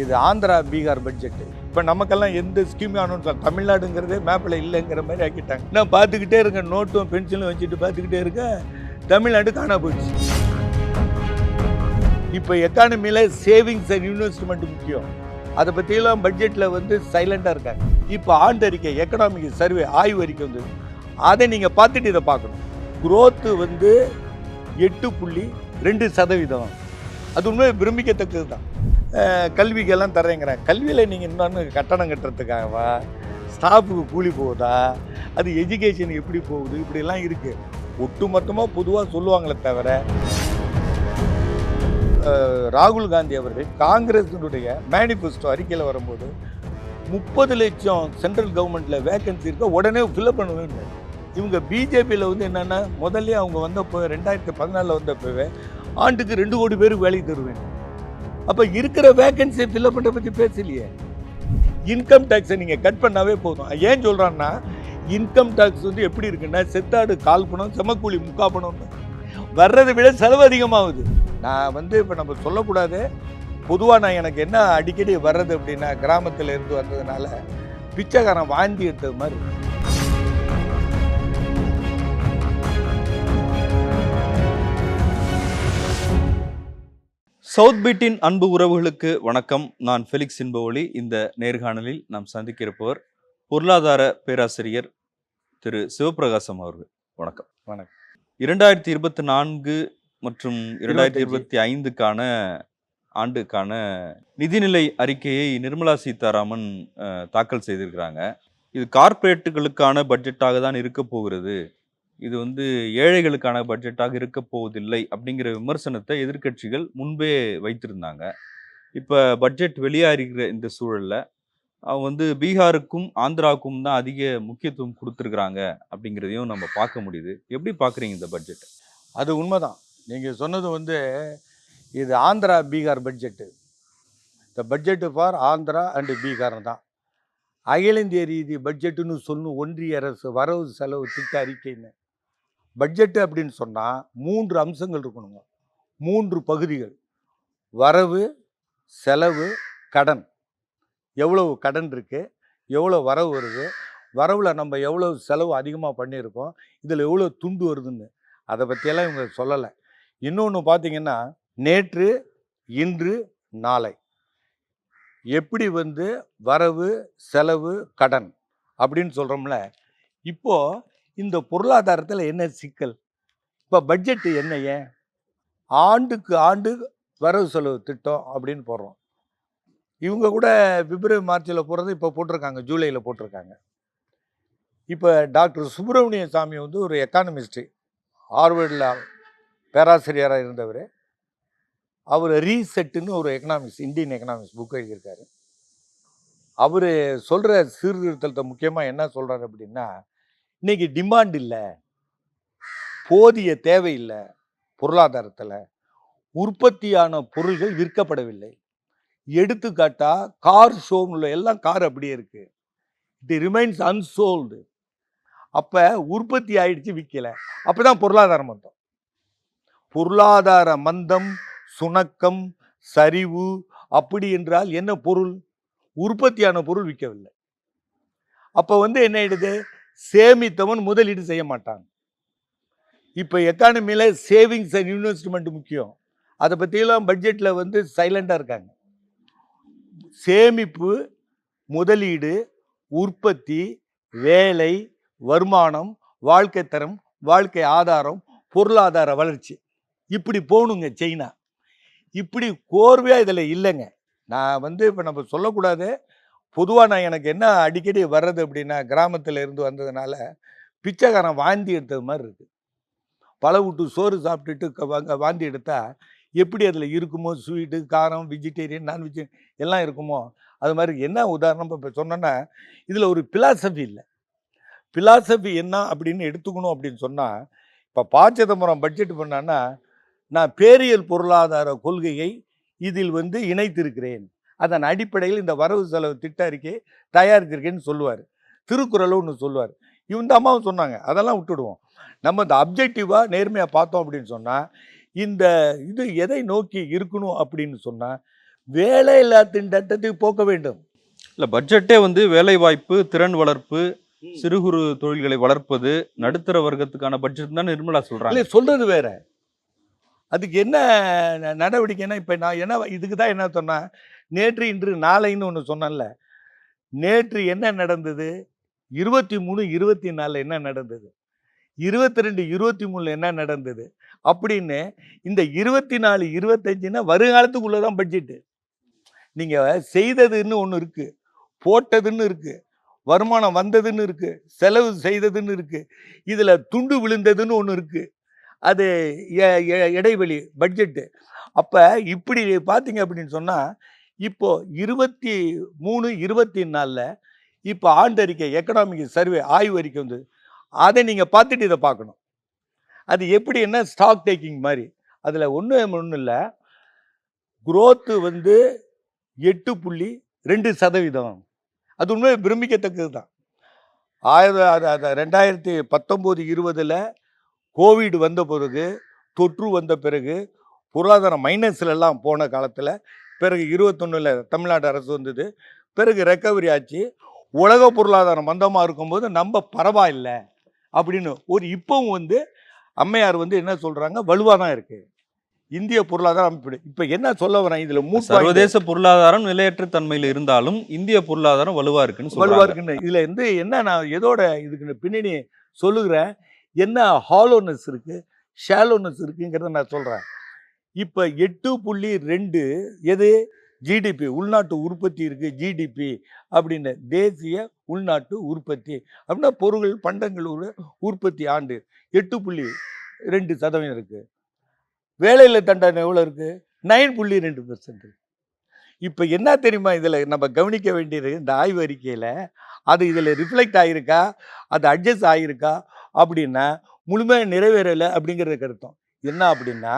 இது ஆந்திரா பீகார் பட்ஜெட்டு இப்போ நமக்கெல்லாம் எந்த ஸ்கீம் ஆனோன்னு தமிழ்நாடுங்கிறதே மேப்பில் இல்லைங்கிற மாதிரி ஆக்கிட்டாங்க. நான் பார்த்துக்கிட்டே இருக்கேன் நோட்டும் பென்சிலும் வச்சுட்டு பார்த்துக்கிட்டே இருக்கேன் தமிழ்நாடு காணா போச்சு இப்போ எக்கானமியில் சேவிங்ஸ் அண்ட் இன்வெஸ்ட்மெண்ட் முக்கியம். அதை பற்றியெல்லாம் பட்ஜெட்டில் வந்து சைலண்டாக இருக்காங்க. இப்போ ஆண்டறிக்கை எக்கனாமிக் சர்வே ஆய்வு அறிக்கை வந்து அதை நீங்கள் பார்த்துட்டு இதை பார்க்கணும். குரோத்து வந்து எட்டு புள்ளி ரெண்டு சதவீதம். அது உண்மை விரும்பிக்கத்தக்கது தான் கல்விக்கெல்லாம் தரேங்கிறாங்க கல்வியில் நீங்கள் இன்னொன்று கட்டணம் கட்டுறதுக்காகவா? ஸ்டாஃபுக்கு கூலி போகுதா? அது எஜுகேஷன் எப்படி போகுது? இப்படிலாம் இருக்குது ஒட்டு மொத்தமாக பொதுவாக சொல்லுவாங்களே தவிர ராகுல் காந்தி அவர்கள் காங்கிரஸினுடைய மேனிஃபெஸ்டோ அறிக்கையில் வரும்போது முப்பது லட்சம் சென்ட்ரல் கவர்மெண்ட்டில் வேக்கன்சி இருக்க? உடனே ஃபில்அப் பண்ணுவேன் இவங்க பிஜேபியில் வந்து என்னென்னா முதல்ல அவங்க வந்தப்போ ரெண்டாயிரத்தி பதினாலில் வந்தப்போவே ஆண்டுக்கு ரெண்டு கோடி பேருக்கு வேலைக்கு தருவேன். அப்போ இருக்கிற வேகன்சியை ஃபில்அப் பண்ணுற பற்றி பேசலையே. இன்கம் டேக்ஸை நீங்கள் கட் பண்ணாவே போதும். ஏன் சொல்கிறான்னா இன்கம் டேக்ஸ் வந்து எப்படி இருக்குன்னா செத்தாடு கால் பணம் செமக்கூலி முக்கா பணம்னு. வர்றதை விட செலவு அதிகமாகுது. நான் வந்து இப்போ நம்ம சொல்லக்கூடாது. பொதுவாக நான் எனக்கு என்ன அடிக்கடி வர்றது அப்படின்னா கிராமத்தில் இருந்து வந்ததுனால பிச்சைக்காரன் வாந்தி எடுத்தது மாதிரி. சவுத் பீட்டின் அன்பு உறவுகளுக்கு வணக்கம். நான் ஃபெலிக்ஸ் இன்பவொளி இந்த நேர்காணலில் நாம் சந்திக்க இருப்பவர் பொருளாதார பேராசிரியர் திரு சிவபிரகாசம் அவர்கள். வணக்கம். வணக்கம். இரண்டாயிரத்தி இருபத்தி நான்கு மற்றும் இரண்டாயிரத்தி. இருபத்தி ஐந்துக்கான ஆண்டுக்கான நிதிநிலை அறிக்கையை நிர்மலா சீதாராமன் தாக்கல் செய்திருக்கிறாங்க. இது கார்ப்பரேட்டுகளுக்கான பட்ஜெட்டாக தான் இருக்க போகிறது. இது வந்து ஏழைகளுக்கான பட்ஜெட்டாக இருக்க போவதில்லை அப்படிங்கிற விமர்சனத்தை எதிர்க்கட்சிகள் முன்பே வைத்திருந்தாங்க. இப்போ பட்ஜெட் வெளியாகிற இந்த சூழலில் அவங்க வந்து பீகாருக்கும் ஆந்திராவுக்கும் தான் அதிக முக்கியத்துவம் கொடுத்துருக்குறாங்க அப்படிங்கிறதையும் நம்ம பார்க்க முடியுது. எப்படி பார்க்குறீங்க இந்த பட்ஜெட்? அது உண்மைதான். நீங்கள் சொன்னது வந்து இது ஆந்திரா பீகார் பட்ஜெட்டு. இந்த budget for Andhra and Bihar தான். அகில இந்திய ரீதி பட்ஜெட்டுன்னு சொல்லணும் ஒன்றிய அரசு வரவு செலவு திட்ட அறிக்கைன்னு. பட்ஜெட்டு அப்படின்னு சொன்னால் மூன்று அம்சங்கள் இருக்கணுங்க. மூன்று பகுதிகள். வரவு செலவு கடன். எவ்வளவு கடன் இருக்குது எவ்வளோ வரவு வருது? வரவில் நம்ம எவ்வளோ செலவு அதிகமாக பண்ணியிருக்கோம்? இதில் எவ்வளோ துண்டு வருதுன்னு. அதை பற்றியெல்லாம் இவங்க சொல்லலை. இன்னொன்று பார்த்தீங்கன்னா நேற்று இன்று நாளை. எப்படி வந்து வரவு செலவு கடன் அப்படின்னு சொல்கிறோம்ல இப்போது இந்த பொருளாதாரத்தில் என்ன சிக்கல்? இப்போ பட்ஜெட்டு என்ன ஏன்? ஆண்டுக்கு ஆண்டு வரவு செலவு திட்டம் அப்படின்னு போடுறோம். இவங்க கூட பிப்ரவரி மார்ச்சில் போடுறது இப்போ போட்டிருக்காங்க ஜூலையில் போட்டிருக்காங்க. இப்போ டாக்டர் சுப்பிரமணிய சாமி வந்து ஒரு எக்கானமிஸ்ட்டு ஹார்வர்டில் பேராசிரியராக இருந்தவர். அவர் ரீசெட்டுன்னு ஒரு எக்கனாமிக்ஸ் இந்தியன் எக்கனாமிக்ஸ் புக் எழுதியிருக்காரு. அவர் சொல்கிற சீர்திருத்தத்தை முக்கியமாக என்ன சொல்கிறார் அப்படின்னா இன்னைக்கு டிமாண்ட் இல்லை. போதிய தேவை இல்லை. பொருளாதாரத்தில் உற்பத்தியான பொருள்கள் விற்கப்படவில்லை. எடுத்துக்காட்டா கார் ஷோமில் எல்லாம் கார் அப்படியே இருக்கு. இட் ரிமைன்ஸ் அன்சோல்டு அப்போ உற்பத்தி ஆயிடுச்சு விற்கல அப்போ தான் பொருளாதார மந்தம். பொருளாதார மந்தம் சுணக்கம் சரிவு அப்படி என்றால் என்ன பொருள்? உற்பத்தியான பொருள் விற்கவில்லை. அப்போ வந்து என்ன ஆயிடுது? சேமித்தவன் முதலீடு செய்ய மாட்டான். இப்போ எக்கானமியில் சேவிங்ஸ் அண்ட் இன்வெஸ்ட்மெண்ட் முக்கியம். அதை பற்றியெல்லாம் பட்ஜெட்டில் வந்து சைலண்டாக இருக்காங்க. சேமிப்பு முதலீடு உற்பத்தி வேலை வருமானம் வாழ்க்கை தரம் வாழ்க்கை ஆதாரம் பொருளாதார வளர்ச்சி. இப்படி போகணுங்க சைனா. இப்படி கோர்வையாக இதில் இல்லைங்க. நான் வந்து இப்போ நம்ம சொல்லக்கூடாது. பொதுவாக நான் எனக்கு என்ன அடிக்கடி வர்றது அப்படின்னா கிராமத்தில் இருந்து வந்ததுனால பிச்சைக்காரன் வாந்தி எடுத்தது மாதிரி இருக்குது பல விட்டு சோறு சாப்பிட்டுட்டு வாங்க வாந்தி எடுத்தால் எப்படி அதில் இருக்குமோ ஸ்வீட்டு காரம் வெஜிடேரியன் நான்வெஜ் எல்லாம் இருக்குமோ அது மாதிரி என்ன உதாரணம் இப்போ சொன்னோன்னா இதில் ஒரு பிலாசபி இல்லை. பிலாசபி என்ன அப்படின்னு எடுத்துக்கணும் அப்படின்னு சொன்னால் இப்போ பா சிதம்பரம் பட்ஜெட் பண்ணான்னா நான் பேரியல் பொருளாதார கொள்கையை இதில் வந்து இணைத்திருக்கிறேன். அதன் அடிப்படையில் இந்த வரவு செலவு திட்ட அறிக்கை தயாரித்திருக்கேன்னு சொல்லுவார். திருக்குறளும் ஒன்று சொல்லுவார். இந்த அம்மாவும் சொன்னாங்க. அதெல்லாம் விட்டுடுவோம். நம்ம இந்த அப்ஜெக்டிவாக நேர்மையாக பார்த்தோம் அப்படின்னு சொன்னால் இந்த இது எதை நோக்கி இருக்கணும் அப்படின்னு சொன்னால் வேலையில்லா திண்டாட்டத்தை போக்க வேண்டும். இல்ல பட்ஜெட்டே வந்து வேலை வாய்ப்பு திறன் வளர்ப்பு சிறு குறு தொழில்களை வளர்ப்பது நடுத்தர வர்க்கத்துக்கான பட்ஜெட் தான் நிர்மலா சொல்றாங்க. இல்லை சொல்றது வேற. அதுக்கு என்ன நடவடிக்கைன்னா இப்போ நான் என்ன இதுக்கு தான் என்ன சொன்னேன் நேற்று இன்று நாளைன்னு ஒன்று சொன்னல நேற்று என்ன நடந்தது? இருபத்தி மூணு இருபத்தி நாலில் என்ன நடந்தது? இருபத்தி ரெண்டு இருபத்தி மூணில் என்ன நடந்தது? அப்படின்னு இந்த இருபத்தி நாலு இருபத்தஞ்சுன்னா வருங்காலத்துக்குள்ளே தான் பட்ஜெட்டு நீங்கள் செய்ததுன்னு ஒன்று இருக்குது போட்டதுன்னு இருக்குது வருமானம் வந்ததுன்னு இருக்குது செலவு செய்ததுன்னு இருக்குது இதில் துண்டு விழுந்ததுன்னு ஒன்று இருக்குது அது எ- எ- இடைவெளி பட்ஜெட்டு அப்போ இப்படி பார்த்தீங்க அப்படின்னு சொன்னால் இப்போ இருபத்தி மூணு இருபத்தி நாலில் இப்போ ஆண்டறிக்கை எக்கனாமிக் சர்வே ஆய்வு அறிக்கை வந்து அதை நீங்கள் பார்த்துட்டு இதை பார்க்கணும். அது எப்படி என்ன ஸ்டாக் டேக்கிங் மாதிரி. அதில் ஒன்றும் ஒன்றும் இல்லை. குரோத்து வந்து எட்டு புள்ளி ரெண்டு சதவீதம். அது உண்மை பிரமிக்கத்தக்கது தான். ஆயிரம் அது- ரெண்டாயிரத்தி பத்தொம்போது இருபதில் கோவிட் வந்த பிறகு தொற்று வந்த பிறகு பொருளாதாரம் மைனஸ்லெல்லாம் போன காலத்தில் பிறகு இருபத்தொன்னில் தமிழ்நாடு அரசு வந்தது. பிறகு ரெக்கவரி ஆச்சு. உலக பொருளாதாரம் மந்தமாக இருக்கும்போது நம்ம பரவாயில்லை அப்படின்னு ஒரு இப்பவும் வந்து அம்மையார் வந்து என்ன சொல்கிறாங்க வலுவாக தான் இருக்குது இந்திய பொருளாதார அமைப்பு இப்போ என்ன சொல்ல வரேன்? இதில் மூணு சர்வதேச பொருளாதாரம் நிலையற்ற தன்மையில் இருந்தாலும் இந்திய பொருளாதாரம் வலுவா இருக்குன்னு வலுவா சொல்றாங்க இருக்குன்னு. இதுல இருந்து என்ன நான் எதோட இதுக்கு பின்னணி சொல்லுகிறேன்? என்ன ஹாலோனஸ் இருக்கு? ஷாலோனஸ் இருக்குங்கிறத நான் சொல்றேன். இப்போ எட்டு புள்ளி ரெண்டு எது? ஜிடிபி உள்நாட்டு உற்பத்தி இருக்குது ஜிடிபி அப்படின்னு. தேசிய உள்நாட்டு உற்பத்தி. அப்படின்னா பொருள் பண்டங்கள் உற்பத்தி ஆண்டு. எட்டு புள்ளி ரெண்டு சதவீதம் இருக்குது வேலையில் தண்டனை எவ்வளோ இருக்குது நைன் புள்ளி ரெண்டு பெர்சன்ட் இப்போ என்ன தெரியுமா இதில் நம்ம கவனிக்க வேண்டியது? இந்த ஆய்வு அறிக்கையில் அது இதில் ரிஃப்ளெக்ட் ஆகிருக்கா அது அட்ஜஸ்ட் ஆகிருக்கா அப்படின்னா முழுமையாக நிறைவேறலை அப்படிங்கிறது கருத்தம். என்ன அப்படின்னா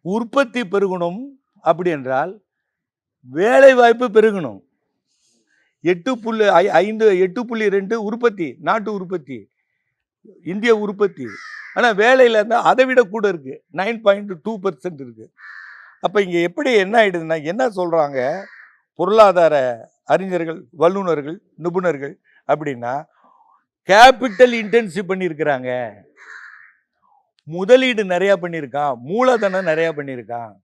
உற்பத்தி பெருகணும் அப்படி என்றால் வேலை வாய்ப்பு பெருகணும். எட்டு புள்ளி ஐ- ஐந்து எட்டு புள்ளி ரெண்டு உற்பத்தி நாட்டு உற்பத்தி இந்திய உற்பத்தி. ஆனால் வேலையில் இருந்தால் அதை விட கூட இருக்குது நைன் பாயிண்ட் டூ பர்சன்ட் இருக்குது அப்போ இங்கே எப்படி என்ன ஆகிடுதுன்னா என்ன சொல்கிறாங்க பொருளாதார அறிஞர்கள் வல்லுநர்கள் நிபுணர்கள் அப்படின்னா கேபிட்டல் இன்டென்சிவ் பண்ணியிருக்கிறாங்க. முதலீடு நிறையா பண்ணியிருக்கான் மூலதனம் நிறையா பண்ணியிருக்கான்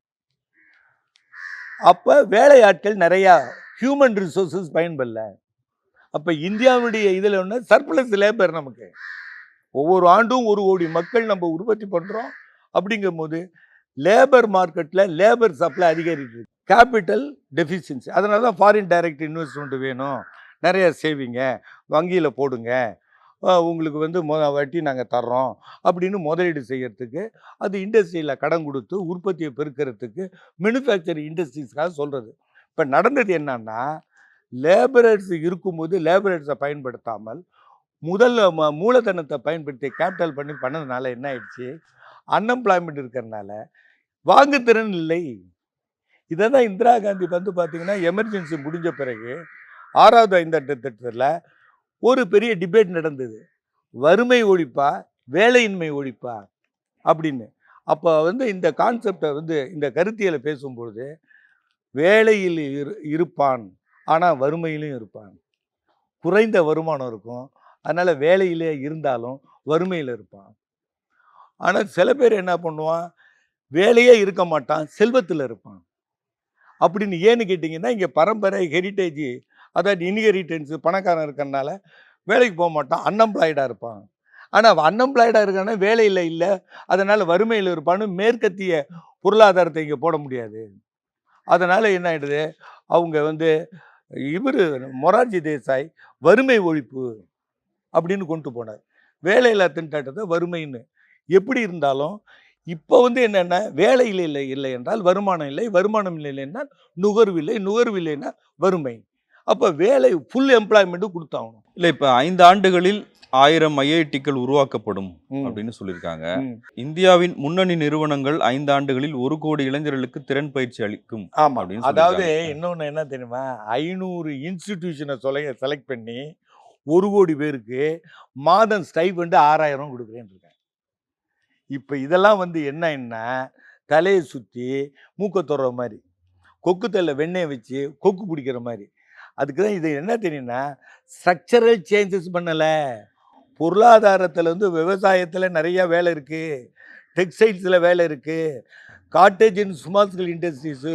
அப்போ வேலையாட்கள் நிறையா ஹியூமன் ரிசோர்சஸ் பயன்படல. அப்போ இந்தியாவுடைய இதில் ஒன்று சர்ப்ளஸ் லேபர் நமக்கு. ஒவ்வொரு ஆண்டும் ஒரு கோடி மக்கள் நம்ம உற்பத்தி பண்ணுறோம் அப்படிங்கும்போது லேபர் மார்க்கெட்டில் லேபர் சப்ளை அதிகரிக்கு கேபிட்டல் டெஃபிஷியன்சி அதனால தான் ஃபாரின் டைரக்ட் இன்வெஸ்ட்மெண்ட் வேணும். நிறைய சேவிங்க வங்கியில் போடுங்க. உங்களுக்கு வந்து மொ வட்டி நாங்கள் தர்றோம் அப்படின்னு முதலீடு செய்கிறதுக்கு அது இண்டஸ்ட்ரியில் கடன் கொடுத்து உற்பத்தியை பெருக்கிறதுக்கு மேனுஃபேக்சரிங் இண்டஸ்ட்ரீஸ்க்காக சொல்கிறது இப்போ நடந்தது என்னன்னா லேபரர்ஸ் இருக்கும்போது லேபரர்ஸை பயன்படுத்தாமல் முதல்ல ம மூலதனத்தை பயன்படுத்தி கேபிட்டல் பண்ணி பண்ணதுனால என்ன ஆயிடுச்சு? அன்எம்ப்ளாய்மெண்ட் இருக்கிறதுனால வாங்குத்திறன் இல்லை. இதை தான் இந்திரா காந்தி வந்து பார்த்திங்கன்னா எமர்ஜென்சி முடிஞ்ச பிறகு ஆறாவது ஐந்தாண்டு திட்டத்தில் ஒரு பெரிய டிபேட் நடந்தது. வறுமை ஒழிப்பா? வேலையின்மை ஒழிப்பா? அப்படின்னு. அப்போ வந்து இந்த கான்செப்டை வந்து இந்த கருத்தியலை பேசும்பொழுது வேலையில் இரு இருப்பான் ஆனால் வறுமையிலும் இருப்பான். குறைந்த வருமானம் இருக்கும். அதனால் வேலையிலே இருந்தாலும் வறுமையில் இருப்பான். ஆனால் சில பேர் என்ன பண்ணுவான்? வேலையே இருக்க மாட்டான் செல்வத்தில் இருப்பான். அப்படின்னு ஏன்னு கேட்டிங்கன்னா இங்கே பரம்பரை ஹெரிட்டேஜ் அதாவது இன்ஹெரிட்டன்ஸ் பணக்காரன் இருக்கிறனால வேலைக்கு போக மாட்டான் அன்எம்ப்ளாய்டாக இருப்பான். ஆனால் அன்எம்ப்ளாய்டாக இருக்கானா வேலையில் இல்லை. அதனால் வறுமையில் இருப்பான்னு மேற்கத்திய பொருளாதாரத்தை இங்கே போட முடியாது. அதனால் என்ன ஆயிடுது? அவங்க வந்து இவர் மொரார்ஜி தேசாய் வறுமை ஒழிப்பு அப்படின்னு கொண்டு போனார். வேலையில்லா திண்டாட்டத்தை வறுமைன்னு. எப்படி இருந்தாலும் இப்போ வந்து என்னென்ன வேலையில் இல்லை இல்லை என்றால் வருமானம் இல்லை வருமானம் இல்லை என்றால் நுகர்வு இல்லை நுகர்வு இல்லைன்னா வறுமை. அப்போ வேலை ஃபுல் எம்ப்ளாய்மெண்ட்டு கொடுத்தாகணும். இல்ல இப்ப ஐந்து ஆண்டுகளில் ஆயிரம் ஐஐடிக்கள் உருவாக்கப்படும். அப்படின்னு சொல்லியிருக்காங்க. இந்தியாவின் முன்னணி நிறுவனங்கள் ஐந்து ஆண்டுகளில் ஒரு கோடி இளைஞர்களுக்கு திறன் பயிற்சி அளிக்கும் ஆமாம் அப்படின்னு அதாவது. இன்னொன்று என்ன தெரியுமா? ஐநூறு இன்ஸ்டிடியூஷனை சொல்ல செலக்ட் பண்ணி ஒரு கோடி பேருக்கு மாதம் ஸ்டைபண்டு ஆறாயிரம் கொடுக்குறேன்னு இருக்கேன் இப்போ இதெல்லாம் வந்து என்னன்னா தலையை சுற்றி மூக்க தொடுற மாதிரி கொக்கு தள்ள வெண்ணெயை வச்சு கொக்கு பிடிக்கிற மாதிரி. அதுக்கு தான் இது என்ன தெரியும்னா ஸ்ட்ரக்சரல் சேஞ்சஸ் பண்ணலை. பொருளாதாரத்தில் வந்து விவசாயத்தில் நிறையா வேலை இருக்குது டெக்ஸ்டைல்ஸில் வேலை இருக்குது காட்டேஜ் அண்ட் ஸ்மால் இண்டஸ்ட்ரீஸு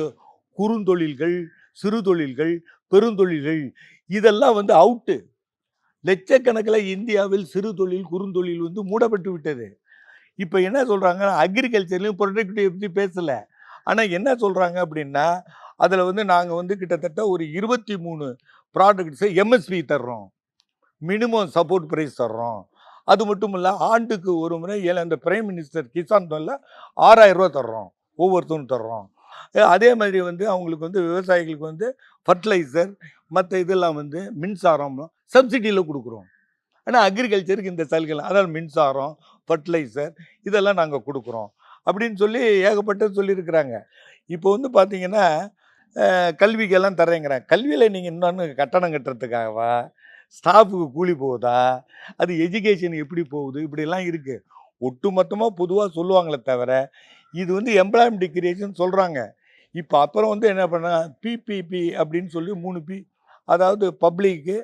குறுந்தொழில்கள் சிறு தொழில்கள் பெருந்தொழில்கள் இதெல்லாம் வந்து அவுட்டு லட்சக்கணக்கில் இந்தியாவில் சிறு தொழில் குறுந்தொழில் வந்து மூடப்பட்டு விட்டது. இப்போ என்ன சொல்கிறாங்கன்னா அக்ரிகல்ச்சர்லையும் ப்ரொடக்டிவிட்டி பற்றி பேசலை. ஆனால் என்ன சொல்கிறாங்க அப்படின்னா அதில் வந்து நாங்கள் வந்து கிட்டத்தட்ட ஒரு இருபத்தி மூணு ப்ராடக்ட்ஸை எம்எஸ்பி தர்றோம். மினிமம் சப்போர்ட் ப்ரைஸ் தர்றோம். அது மட்டும் இல்லை ஆண்டுக்கு ஒரு முறை ஏழு அந்த பிரைம் மினிஸ்டர் கிசான் தொல்ல ஆறாயிரம் ரூபா தர்றோம். ஒவ்வொருத்தரும் தர்றோம். அதே மாதிரி வந்து அவங்களுக்கு வந்து விவசாயிகளுக்கு வந்து ஃபர்டிலைசர் மற்ற இதெல்லாம் வந்து மின்சாரம் சப்சிடியில் கொடுக்குறோம். ஆனால் அக்ரிகல்ச்சருக்கு இந்த சலுகைகள் அதாவது மின்சாரம் ஃபர்டிலைசர் இதெல்லாம் நாங்கள் கொடுக்குறோம். அப்படின்னு சொல்லி ஏகப்பட்டது சொல்லியிருக்கிறாங்க. இப்போ வந்து பார்த்திங்கன்னா கல்விக்கெல்லாம் தர்றேங்கிறாங்க. கல்வியில் நீங்கள் இன்னொன்று கட்டணம் கட்டுறதுக்காகவா? ஸ்டாஃபுக்கு கூலி போகுதா? அது எஜுகேஷன் எப்படி போகுது? இப்படிலாம் இருக்குது ஒட்டு மொத்தமாக பொதுவாக சொல்லுவாங்களே தவிர இது வந்து எம்ப்ளாய்மெண்ட் கிரியேஷன் சொல்கிறாங்க இப்போ அப்புறம் வந்து என்ன பண்ண பிபிபி அப்படின்னு சொல்லி மூணு பி அதாவது பப்ளிக்கு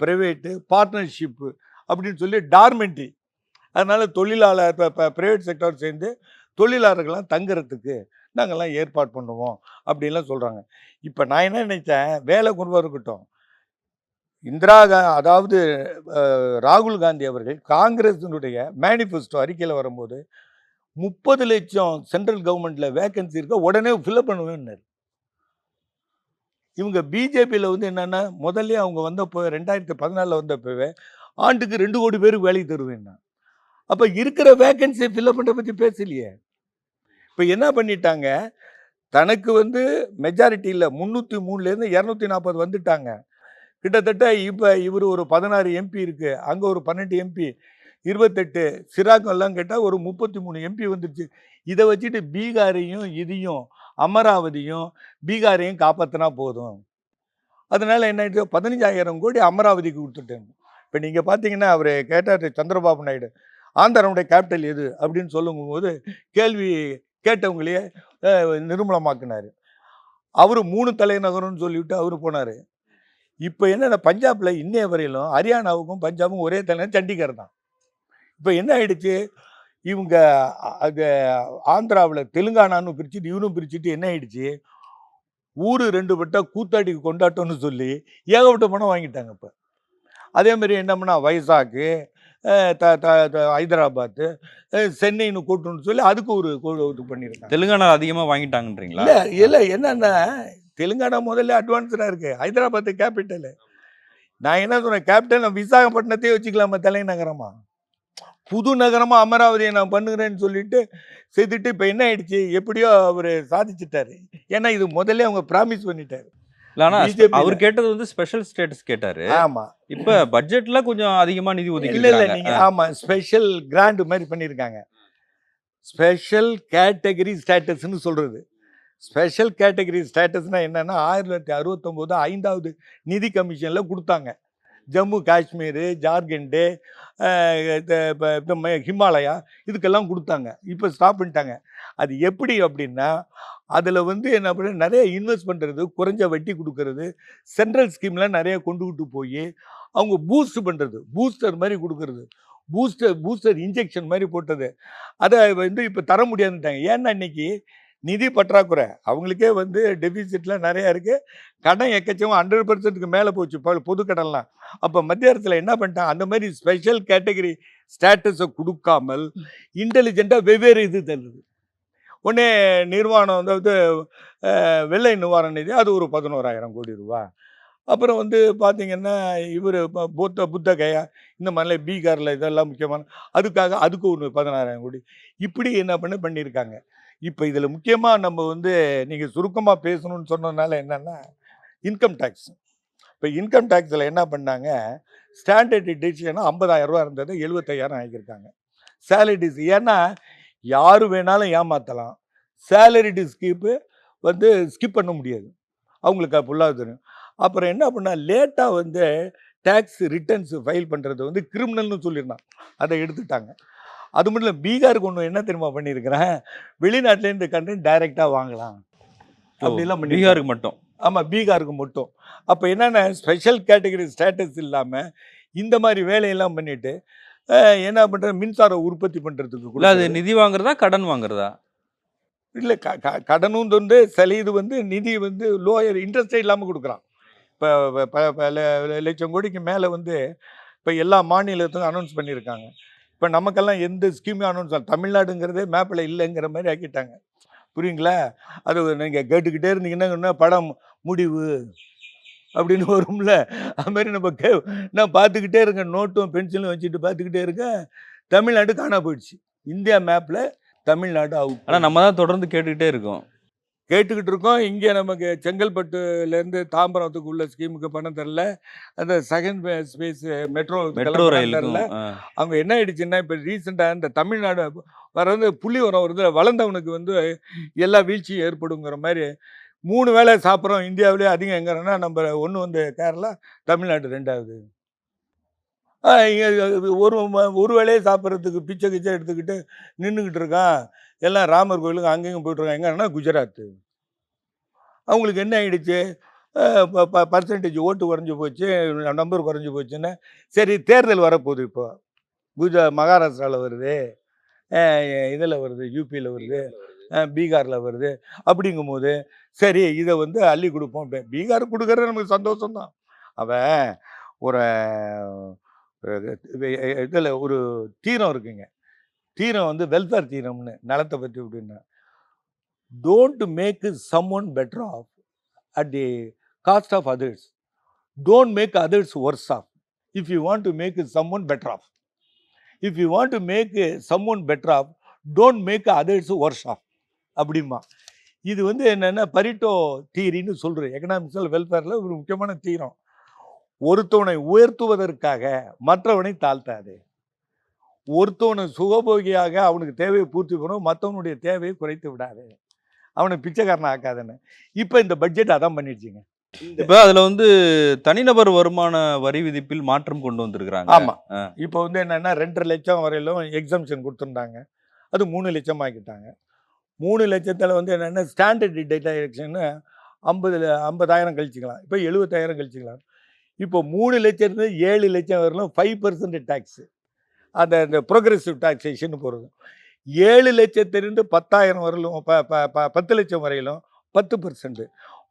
ப்ரைவேட்டு பார்ட்னர்ஷிப்பு அப்படின்னு சொல்லி டார்மெண்ட்ரி. அதனால் தொழிலாளர் இப்போ இப்போ ப்ரைவேட் செக்டார் சேர்ந்து தொழிலாளர்கள்லாம் தங்குறதுக்கு. நாங்கள்லாம் ஏற்பாடு பண்ணுவோம் அப்படின்லாம் சொல்கிறாங்க இப்போ நான் என்ன நினைச்சேன் வேலை குருவாக இருக்கட்டும். இந்திரா கா அதாவது ராகுல் காந்தி அவர்கள் காங்கிரஸினுடைய மேனிஃபெஸ்டோ அறிக்கையில் வரும்போது முப்பது லட்சம் சென்ட்ரல் கவர்மெண்ட்டில் வேக்கன்சி இருக்க உடனே ஃபில்அப் பண்ணுவேன்னாரு. இவங்க பிஜேபியில் வந்து என்னென்னா முதல்ல அவங்க வந்தப்போ ரெண்டாயிரத்தி பதினாலில் வந்தப்பவே ஆண்டுக்கு ரெண்டு கோடி பேருக்கு வேலைக்கு தருவேன்னா அப்போ இருக்கிற வேக்கன்சியை ஃபில்அப் பண்ணுறதை பற்றி பேசலையே. இப்போ என்ன பண்ணிட்டாங்க? தனக்கு வந்து மெஜாரிட்டியில் முந்நூற்றி மூணுலேருந்து இரநூத்தி நாற்பது வந்துட்டாங்க. கிட்டத்தட்ட இப்போ இவர் ஒரு பதினாறு எம்பி இருக்குது அங்கே ஒரு பன்னெண்டு எம்பி இருபத்தெட்டு சிராக்கெல்லாம் கேட்டால் ஒரு முப்பத்தி மூணு எம்பி வந்துருச்சு. இதை வச்சுட்டு பீகாரையும் இதையும் அமராவதியும் பீகாரையும் காப்பாற்றினா போதும். அதனால் என்ன ஆயிடுச்சு? பதினஞ்சாயிரம் கோடி அமராவதிக்கு கொடுத்துட்டேன். இப்போ நீங்கள் பார்த்தீங்கன்னா அவர் கேட்டார் சந்திரபாபு நாயுடு ஆந்திராவுடைய கேபிட்டல் எது? அப்படின்னு சொல்லும்போது கேள்வி கேட்டவங்களையே அஹ், நிர்மூலமாக்குனார். அவர் மூணு தலைநகரம்னு சொல்லிவிட்டு அவர் போனார். இப்போ என்னென்ன பஞ்சாபில் இன்னைய வரையிலும் ஹரியானாவுக்கும் பஞ்சாபும் ஒரே தலைநகர் சண்டிகர் தான். இப்போ என்ன ஆயிடுச்சு? இவங்க அது ஆந்திராவில் தெலுங்கானான்னு பிரிச்சுட்டு இவனும் பிரிச்சுட்டு என்ன ஆயிடுச்சு? ஊர் ரெண்டு பட்டா கூத்தாடி கொண்டாட்டம்னு சொல்லி ஏகப்பட்ட பணம் வாங்கிட்டாங்க இப்போ. அதே மாதிரி என்ன பண்ணா வைசாக்கு த த ஹைதராபாத்து சென்னைன்னு கூட்டணும்னு சொல்லி அதுக்கு ஒரு இது பண்ணியிருக்காங்க. தெலுங்கானா அதிகமா வாங்கிட்டாங்கன்றீங்களா? இல்லை இல்லை என்னன்னா தெலுங்கானா முதல்ல அட்வான்ஸ்டாக இருக்குது ஹைதராபாத் கேபிட்டலு நான் என்ன சொன்னேன் கேபிட்டல் விசாகப்பட்டினத்தையே வச்சுக்கலாமா தலைநகரமா? புது நகரமா அமராவதியை நான் பண்ணுகிறேன்னு சொல்லிட்டு செய்துட்டு இப்போ என்ன ஆயிடுச்சு? எப்படியோ அவர் சாதிச்சிட்டாரு. ஏன்னா இது முதல்ல அவங்க ப்ராமிஸ் பண்ணிட்டாரு. ஆனா. அவர் கேட்டது வந்து ஸ்பெஷல் ஸ்டேட்டஸ் கேட்டாரு. ஆமா. இப்ப பட்ஜெட்ல கொஞ்சம் அதிகமா நிதி ஒதுக்கி இல்ல இல்ல. நீங்க ஆமா ஸ்பெஷல் கிராண்ட் மாதிரி பண்ணியிருக்காங்க ஸ்பெஷல் கேட்டகரி ஸ்டேட்டஸ்னு சொல்றது. ஸ்பெஷல் கேட்டகரி ஸ்டேட்டஸ்னா என்னன்னா ஆயிரத்தி தொள்ளாயிரத்தி அறுபத்தொம்போது ஐந்தாவது நிதி கமிஷனில் கொடுத்தாங்க. ஜம்மு காஷ்மீர் ஜார்க்கண்டு ஹிமாலயா இதுக்கெல்லாம் கொடுத்தாங்க. இப்போ ஸ்டாப் பண்ணிட்டாங்க. அது எப்படி அப்படின்னா அதில் வந்து என்ன பண்ண நிறைய இன்வெஸ்ட் பண்ணுறது குறைஞ்ச வட்டி கொடுக்கறது. சென்ட்ரல் ஸ்கீமில் நிறைய கொண்டு விட்டு போய் அவங்க பூஸ்ட் பண்ணுறது பூஸ்டர் மாதிரி கொடுக்கறது. பூஸ்டர் பூஸ்டர் இன்ஜெக்ஷன் மாதிரி போட்டது. அதை வந்து இப்போ தர முடியாதுன்ட்டாங்க. ஏன்னா இன்னைக்கு நிதி பற்றாக்குறை. அவங்களுக்கே வந்து டெபிசிட்லாம் நிறையா இருக்குது கடன் எக்கச்சக்கம் ஹண்ட்ரட் பர்சன்ட்டுக்கு மேலே போச்சு. பொது கடன்லாம். அப்போ மத்திய அரசில் என்ன பண்ணிட்டாங்க? அந்த மாதிரி ஸ்பெஷல் கேட்டகரி ஸ்டேட்டஸை கொடுக்காமல் இன்டெலிஜென்ட்டாக வெவ்வேறு இது தருது. உடனே நிர்வாணம் அதாவது அஹ், வெள்ளை நிவாரண நிதி அது ஒரு பதினோராயிரம் கோடி ரூபா. அப்புறம் வந்து பார்த்திங்கன்னா இவர் புத்த புத்த கயா இந்த மாதிரிலாம் பீகாரில் இதெல்லாம் முக்கியமான அதுக்காக அதுக்கு ஒன்று பதினாறாயிரம் கோடி. இப்படி என்ன பண்ணி பண்ணியிருக்காங்க. இப்போ இதில் முக்கியமாக நம்ம வந்து நீங்கள் சுருக்கமாக பேசணும்னு சொன்னதுனால என்னென்னா இன்கம் டேக்ஸ் இப்போ இன்கம் டேக்ஸில் என்ன பண்ணாங்க ஸ்டாண்டர்ட் டிசிஷனாக ஐம்பதாயிரம் ரூபா இருந்தது எழுபத்தையாயிரம் ஆகியிருக்காங்க சேலரிஸ் ஏன்னா யார் வேணாலும் ஏமாற்றலாம் சேலரி ஸ்கிப்பு வந்து ஸ்கிப் பண்ண முடியாது. அவங்களுக்கு ஃபுல்லாக தெரியும். அப்புறம் என்ன பண்ணா லேட்டாக வந்து டேக்ஸ் ரிட்டர்ன்ஸ் ஃபைல் பண்ணுறது வந்து கிரிமினல்னு சொல்லியிருந்தான் அதை எடுத்துட்டாங்க. அது மட்டும் இல்லை பீகாருக்கு ஒன்று என்ன தெரியுமா பண்ணியிருக்கிறேன் வெளிநாட்டிலேருந்து கண்டென்ட் டைரெக்டாக வாங்கலாம். அப்படிலாம் பீகாருக்கு மட்டும்? ஆமாம் பீகாருக்கு மட்டும். அப்போ என்னென்ன ஸ்பெஷல் கேட்டகரி ஸ்டேட்டஸ் இல்லாமல் இந்த மாதிரி வேலையெல்லாம் பண்ணிட்டு அஹ், என்ன பண்ணுற மின்சார உற்பத்தி இல்ல அது பண்ணுறதுக்கு நிதி வாங்குறதா கடன் வாங்குறதா? இல்லை க க கடனும் வந்து சில இது வந்து நிதி வந்து லோயர் இன்ட்ரெஸ்டே இல்லாமல் கொடுக்குறான். இப்போ லட்சம் கோடிக்கு மேலே வந்து இப்போ எல்லா மாநிலத்துக்கும் அனௌன்ஸ் பண்ணியிருக்காங்க. இப்போ நமக்கெல்லாம் எந்த ஸ்கீமும் அனௌன்ஸ் தமிழ்நாடுங்கிறதே மேப்பில் இல்லைங்கிற மாதிரி ஆக்கிட்டாங்க. புரியுங்களா? அது நீங்கள் கேட்டுக்கிட்டே இருந்தீங்கன்னா படம் முடிவு? அப்படின்னு வரும்ல. அது மாதிரி நம்ம கே நான் பார்த்துக்கிட்டே இருக்கேன். நோட்டும் பென்சிலும் வச்சுட்டு பார்த்துக்கிட்டே இருக்கேன். தமிழ்நாடு காணா போயிடுச்சு. இந்தியா மேப்பில் தமிழ்நாடு அவுட் ஆனா நம்ம தான் தொடர்ந்து கேட்டுக்கிட்டே இருக்கோம். கேட்டுக்கிட்டு இருக்கோம். இங்கே நமக்கு செங்கல்பட்டுலேருந்து தாம்பரத்துக்கு உள்ள ஸ்கீமுக்கு பணம் தரல. அந்த செகண்ட் ஸ்பேஸ் மெட்ரோ மெட்ரோ ரயிலுக்கும் தரல. அவங்க என்ன ஆயிடுச்சுன்னா இப்போ ரீசெண்டாக இந்த தமிழ்நாடு வர வந்து புள்ளி உரம் வருது வளர்ந்தவனுக்கு வந்து எல்லா வீழ்ச்சியும் ஏற்படுங்கிற மாதிரி மூணு வேலை சாப்பிட்றோம். இந்தியாவிலே அதிகம் எங்கன்னா நம்ம ஒன்று வந்து கேரளா தமிழ்நாடு ரெண்டாவது. ஒரு ஒரு வேளையே சாப்பிட்றதுக்கு பிச்சை கிச்சை எடுத்துக்கிட்டு நின்றுக்கிட்டு இருக்கான். எல்லாம் ராமர் கோயிலுக்கு அங்கேயும் போயிட்டு இருக்கான் எங்கன்னா குஜராத்து. அவங்களுக்கு என்ன ஆயிடுச்சு? பர்சன்டேஜ் ஓட்டு குறைஞ்சி போச்சு நம்பர் குறைஞ்சி போச்சுன்னா சரி தேர்தல் வரப்போகுது இப்போ. குஜ மகாராஷ்டிராவில் வருது. இதில் வருது யூபியில் வருது. பீகாரில் வருது. அப்படிங்கும்போது சரி இதை வந்து அள்ளி கொடுப்போம் பீகார் கொடுக்கறது நமக்கு சந்தோஷம்தான். அவன் ஒரு இதில் ஒரு தீரம் இருக்குங்க. தீரம் வந்து வெல்ஃபேர் தீரம்னு நிலத்தை பற்றி அப்படின்னா don't make someone better off at the cost of others don't make others worse off if you want to make someone better off if you want to make someone better off don't make others worse off அப்படிமா இது வந்து என்னென்னா burrito தீரின்னு சொல்கிறேன் economical வெல்ஃபேரில் ஒரு முக்கியமான தீரம் ஒருத்தவனை உயர்த்துவதற்காக மற்றவனை தாழ்த்தாது. ஒருத்தவனை சுகபோகியாக அவனுக்கு தேவையை பூர்த்தி பண்ணும் மற்றவனுடைய தேவையை குறைத்து விடாது. அவனை பிச்சைக்காரன் ஆக்காதுன்னு. இப்போ இந்த பட்ஜெட் அதான் பண்ணிடுச்சுங்க. இப்ப அதுல வந்து தனிநபர் வருமான வரி விதிப்பில் மாற்றம் கொண்டு வந்திருக்கிறாங்க. ஆமா. இப்போ வந்து என்னன்னா ரெண்டரை லட்சம் வரையிலும் எக்ஸம்ஷன் கொடுத்துருந்தாங்க. அது மூணு லட்சம் ஆக்கிட்டாங்க. மூணு லட்சத்தில் வந்து என்னென்னா ஸ்டாண்டர்ட் டிடக்ஷன் ஐம்பது ஐம்பதாயிரம் கழிச்சிக்கலாம். இப்போ எழுபத்தாயிரம் கழிச்சிக்கலாம். இப்போ மூணு லட்சத்துலேருந்து ஏழு லட்சம் வரலாம் ஃபைவ் பர்சன்ட் டேக்ஸு அந்த இந்த ப்ரோக்ரெசிவ் டாக்ஸேஷன் போகிறது ஏழு லட்சத்திலிருந்து பத்தாயிரம் வரலும் ப ப ப- பத்து லட்சம் வரையிலும் பத்து பர்சன்ட்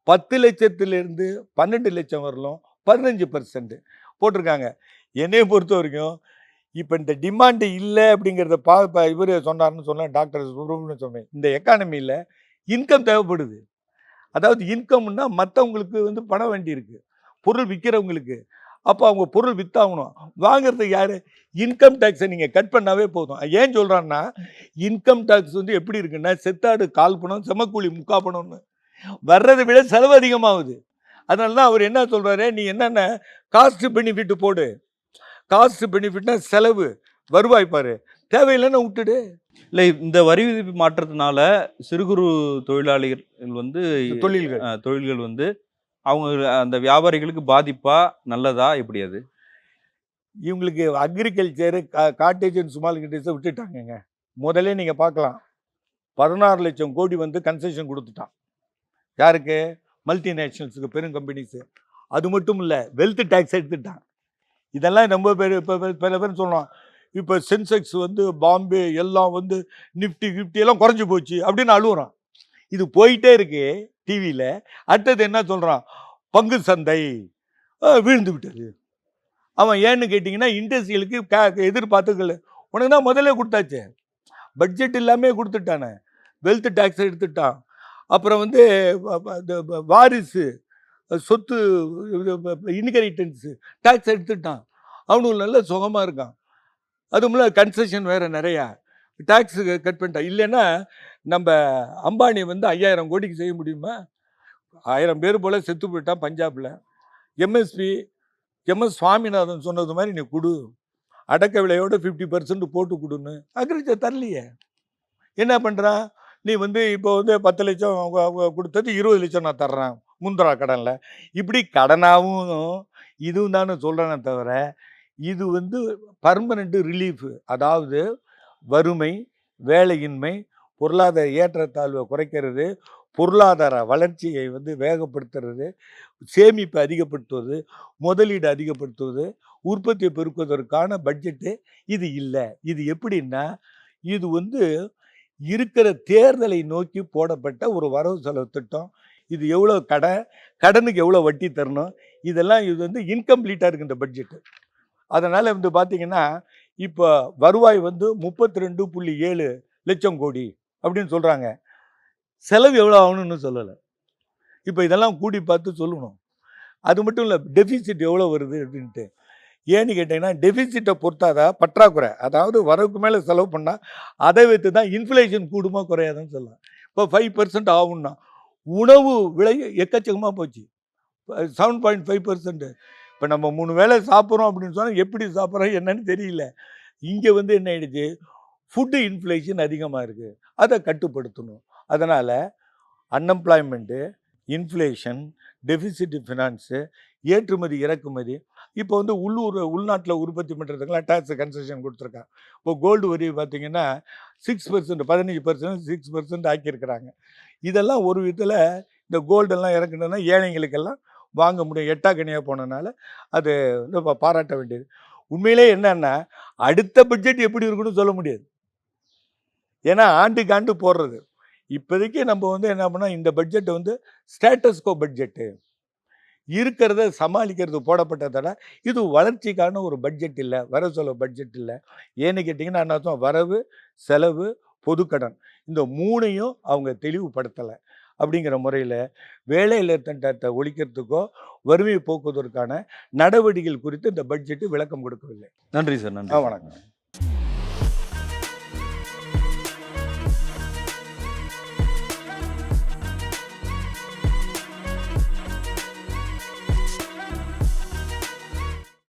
பத்து லட்சத்திலிருந்து பன்னெண்டு லட்சம் வரலும் பதினஞ்சு பர்சன்ட் போட்டிருக்காங்க. என்னையை பொறுத்த வரைக்கும் இப்போ இந்த டிமாண்டு இல்லை அப்படிங்கிறத பா இப்போ இவர் சொன்னார்னு சொன்னேன் டாக்டர் சுப்ரமணியன் சொன்னேன். இந்த எக்கானமியில் இன்கம் தேவைப்படுது. அதாவது இன்கம்னா மற்றவங்களுக்கு வந்து பணம் வேண்டி இருக்குது பொருள் விற்கிறவங்களுக்கு அப்போ அவங்க பொருள் வித்தாகணும். வாங்குறதுக்கு யார்? இன்கம் டேக்ஸை நீங்கள் கட் பண்ணாவே போதும். ஏன் சொல்கிறான்னா இன்கம் டேக்ஸ் வந்து எப்படி இருக்குன்னா செத்தாடு கால் பணம் செமக்கூலி முக்கா பணம்னு. வர்றதை விட செலவு அதிகமாகுது. அதனால தான் அவர் என்ன சொல்கிறாரு நீ என்னென்ன காஸ்ட் பெனிஃபிட் போடு. காஸ்ட் பெனிஃபிட்னா செலவு. வருவாய் பாரு. தேவையில்லைன்னு விட்டுடு. இல்ல இந்த வரி விதிப்பு மாற்றத்தினால சிறு குறு தொழிலாளிகள் வந்து தொழில்கள். தொழில்கள் வந்து அவங்க அந்த வியாபாரிகளுக்கு பாதிப்பா நல்லதா எப்படி அது? இவங்களுக்கு அக்ரிகல்ச்சரு காட்டேஜ் அண்ட் ஸ்மால் கிட்டேஜை விட்டுட்டாங்கங்க. முதல்ல நீங்கள் பார்க்கலாம். பதினாறு லட்சம் கோடி வந்து கன்செஷன் கொடுத்துட்டான். யாருக்கு? மல்டிநேஷ்னல்ஸுக்கு பெரும் கம்பெனிஸு அது மட்டும் இல்லை வெல்த் டேக்ஸ் எடுத்துட்டான். இதெல்லாம் ரொம்ப பேர் இப்போ பல பேர் சொல்லலாம் இப்போ சென்செக்ஸ் வந்து பாம்பே எல்லாம் வந்து நிஃப்டி கிஃப்டி எல்லாம் குறைஞ்சி போச்சு அப்படின்னு அழுகுறான் இது போயிட்டே இருக்கு டிவியில் அடுத்தது என்ன சொல்கிறான் பங்கு சந்தை விழுந்து வீழ்ந்து விட்டது. அவன் ஏன்னு கேட்டிங்கன்னா இண்டஸ்ட்ரியலுக்கு கே எதிர்பார்த்துக்கல உனக்கு தான் முதல்ல கொடுத்தாச்சே. பட்ஜெட் இல்லாமே கொடுத்துட்டானே. வெல்த் டேக்ஸ் எடுத்துட்டான். அப்புறம் வந்து இந்த வாரிசு. சொத்து இன்ஹெரிட்டன்ஸு டேக்ஸ் எடுத்துட்டான். அவனுக்கு நல்ல சுகமாக இருக்கான். அதுவும் இல்லை கன்செஷன் வேறு நிறையா. டேக்ஸ் கட் பண்ணிட்டான். இல்லைன்னா நம்ம அம்பானி வந்து ஐயாயிரம் கோடிக்கு செய்ய முடியுமா? ஆயிரம் பேர் போல் செத்து போயிட்டான் பஞ்சாபில். எம்எஸ்பி எம்எஸ் சுவாமிநாதன் சொன்னது மாதிரி நீ கொடு. அடக்க விலையோட ஃபிஃப்டி பர்சன்ட் போட்டு கொடுன்னு. அக்ரிச்ச தரலையே. என்ன பண்ணுறான் நீ வந்து இப்போ வந்து பத்து லட்சம் கொடுத்தது இருபது லட்சம் நான் தர்றேன். முந்திரா கடனில். இப்படி கடனாகவும் இதுவும் தான் சொல்கிறேனே தவிர இது வந்து பர்மனெண்ட்டு ரிலீஃப் அதாவது வறுமை வேலையின்மை பொருளாதார ஏற்றத்தாழ்வை குறைக்கிறது பொருளாதார வளர்ச்சியை வந்து வேகப்படுத்துறது சேமிப்பை அதிகப்படுத்துவது முதலீடு அதிகப்படுத்துவது உற்பத்தியை பெருக்குவதற்கான பட்ஜெட்டு இது இல்லை. இது எப்படின்னா இது வந்து இருக்கிற தேர்தலை நோக்கி போடப்பட்ட ஒரு வரவு செலவு திட்டம். இது எவ்வளோ கடன் கடனுக்கு எவ்வளோ வட்டி தரணும்? இதெல்லாம் இது வந்து இன்கம்ப்ளீட்டாக இருக்குது இந்த பட்ஜெட்டு அதனால் வந்து பார்த்திங்கன்னா இப்போ வருவாய் வந்து முப்பத்தி ரெண்டு புள்ளி ஏழு லட்சம் கோடி அப்படின்னு சொல்கிறாங்க செலவு எவ்வளோ ஆகணும்னு சொல்லலை. இப்போ இதெல்லாம் கூடி பார்த்து சொல்லணும். அது மட்டும் இல்லை டெஃபிசிட் எவ்வளோ வருது அப்படின்ட்டு. ஏன்னு கேட்டிங்கன்னா டெஃபிசிட்டை பொறுத்தாதான் பற்றாக்குறை? அதாவது வரவுக்கு மேலே செலவு பண்ணால் அதை வைத்து தான் இன்ஃப்ளேஷன் கூடுமா குறையாதுன்னு சொல்லலாம். இப்போ ஃபைவ் பர்சன்ட் ஆகும்னா உணவு விலை எக்கச்சக்கமாக போச்சு. செவன் பாயிண்ட் ஃபைவ் பர்சன்ட்டு இப்போ நம்ம மூணு வேளை சாப்பிட்றோம் அப்படின்னு சொன்னால் எப்படி சாப்பிட்றோம் என்னன்னு தெரியல. இங்கே வந்து என்ன ஆயிடுச்சு? ஃபுட்டு இன்ஃப்ளேஷன் அதிகமாக இருக்குது அதை கட்டுப்படுத்தணும். அதனால் அன்எம்ப்ளாய்மெண்ட்டு இன்ஃப்ளேஷன் டெஃபிசிட் ஃபினான்ஸு ஏற்றுமதி இறக்குமதி இப்போ வந்து உள்ளூர் உள்நாட்டில் உற்பத்தி பண்ணுறதுக்கெல்லாம் டேக்ஸ் கன்செஷன் கொடுத்துருக்காங்க. இப்போ கோல்டு வரி பார்த்தீங்கன்னா சிக்ஸ் பர்சன்ட் பதினஞ்சு பர்சன்ட் சிக்ஸ் பர்சன்ட் ஆக்கியிருக்கிறாங்க. இதெல்லாம் ஒரு விதத்தில் இந்த கோல்டெல்லாம் இறக்குனதுன்னா ஏழைங்களுக்கெல்லாம் வாங்க முடியும். எட்டா கனியாக போனதுனால அது வந்து பா- பாராட்ட வேண்டியது. உண்மையிலே என்னன்னா அடுத்த பட்ஜெட் எப்படி இருக்குன்னு சொல்ல முடியாது. ஏன்னா ஆண்டுக்கு ஆண்டு போடுறது. இப்போதைக்கு நம்ம வந்து என்ன பண்ணோம் இந்த பட்ஜெட்டை வந்து ஸ்டேட்டஸ்கோ பட்ஜெட்டு இருக்கிறத சமாளிக்கிறது போடப்பட்டதால இது வளர்ச்சிக்கான ஒரு பட்ஜெட் இல்லை. வரவு செலவு பட்ஜெட் இல்லை. ஏன்னு கேட்டிங்கன்னா என்ன வரவு செலவு பொதுக்கடன். இந்த மூணையும் அவங்க தெளிவுபடுத்தலை. அப்படிங்கிற முறையில் வேலையில்லா திட்டத்தை ஒழிக்கிறதுக்கோ வறுமையை போக்குவதற்கான நடவடிக்கைகள் குறித்து இந்த பட்ஜெட்டு விளக்கம் கொடுக்கவில்லை. நன்றி சார். நன்றி. வணக்கம்.